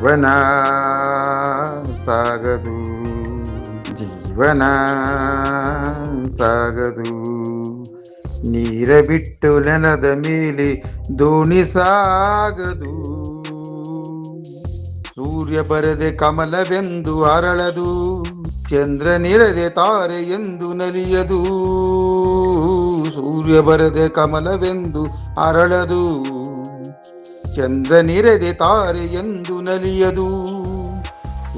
ಜೀವನ ಸಾಗದು ಜೀವನ ಸಾಗದು ನೀರ ಬಿಟ್ಟು ನೆಲದ ಮೇಲೆ ದೋಣಿ ಸಾಗದು. ಸೂರ್ಯ ಬರದೆ ಕಮಲವೆಂದು ಅರಳದು. ಚಂದ್ರನಿರದೆ ತಾರೆ ಎಂದು ನಲಿಯದು. ಸೂರ್ಯ ಬರದೆ ಕಮಲವೆಂದು ಅರಳದು. ಚಂದ್ರನಿರದೆ ತಾರೆ ಎಂದು ನಲಿಯದು.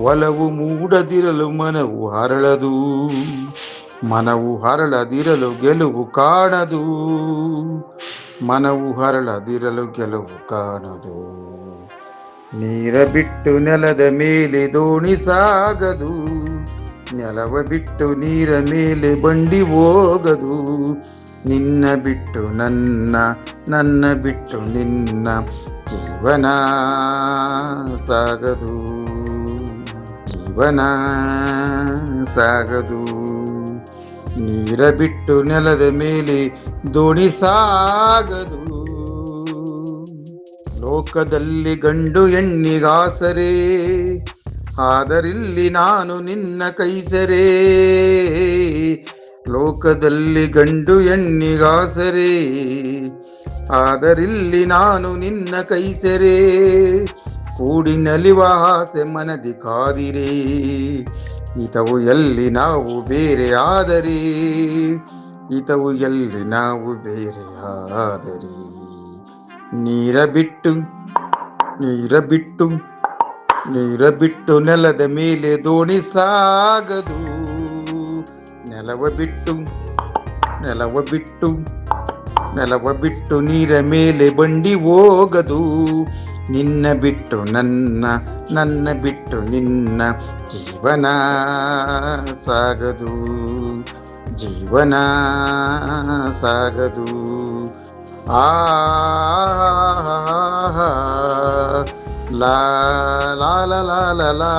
ಒಲವು ಮೂಡದಿರಲು ಮನವು ಹರಳದು. ಮನವು ಹರಳದಿರಲು ಗೆಲುವು ಕಾಣದು. ಮನವು ಹರಳದಿರಲು ಗೆಲುವು ಕಾಣದು. ನೀರ ಬಿಟ್ಟು ನೆಲದ ಮೇಲೆ ದೋಣಿ ಸಾಗದು. ನೆಲವ ಬಿಟ್ಟು ನೀರ ಮೇಲೆ ಬಂಡಿ ಹೋಗದು. ನಿನ್ನ ಬಿಟ್ಟು ನನ್ನ ನನ್ನ ಬಿಟ್ಟು ನಿನ್ನ ಜೀವನ ಸಾಗದು ಜೀವನ ಸಾಗದು. ನೀರ ಬಿಟ್ಟು ನೆಲದ ಮೇಲೆ ದೋಣಿ ಸಾಗದು. ಲೋಕದಲ್ಲಿ ಗಂಡು ಹೆಣ್ಣಿಗಾಸರೆ, ಆದರಿಲ್ಲಿ ನಾನು ನಿನ್ನ ಕೈಸರೆ. ಲೋಕದಲ್ಲಿ ಗಂಡು ಹೆಣ್ಣಿಗಾಸರೆ ಆದರಿಲ್ಲಿ ನಾನು ನಿನ್ನ ಕೈ ಸೆರೆ ನಲಿವ ಆಸೆ ಮನದಿ ಕಾದಿರೆ. ಇತವು ಎಲ್ಲಿ ನಾವು ಬೇರೆ ಆದರಿ ಇತವು ಎಲ್ಲಿ ನಾವು ಬೇರೆ ಆದರಿ. ನೀರ ಬಿಟ್ಟು ನೀರ ಬಿಟ್ಟು ನೀರ ಬಿಟ್ಟು ನೆಲದ ಮೇಲೆ ದೋಣಿ ಸಾಗದು. ನೆಲವ ಬಿಟ್ಟು ನೆಲವ ಬಿಟ್ಟು ನೆಲವ ಬಿಟ್ಟು ನೀರ ಮೇಲೆ ಬಂಡಿ ಹೋಗದು. ನಿನ್ನ ಬಿಟ್ಟು ನನ್ನ ನನ್ನ ಬಿಟ್ಟು ನಿನ್ನ ಜೀವನ ಸಾಗದು. ಜೀವನ ಸಾಗದು. ಆ ಲಾ ಲಾ ಲಾ ಲಾ ಲಾ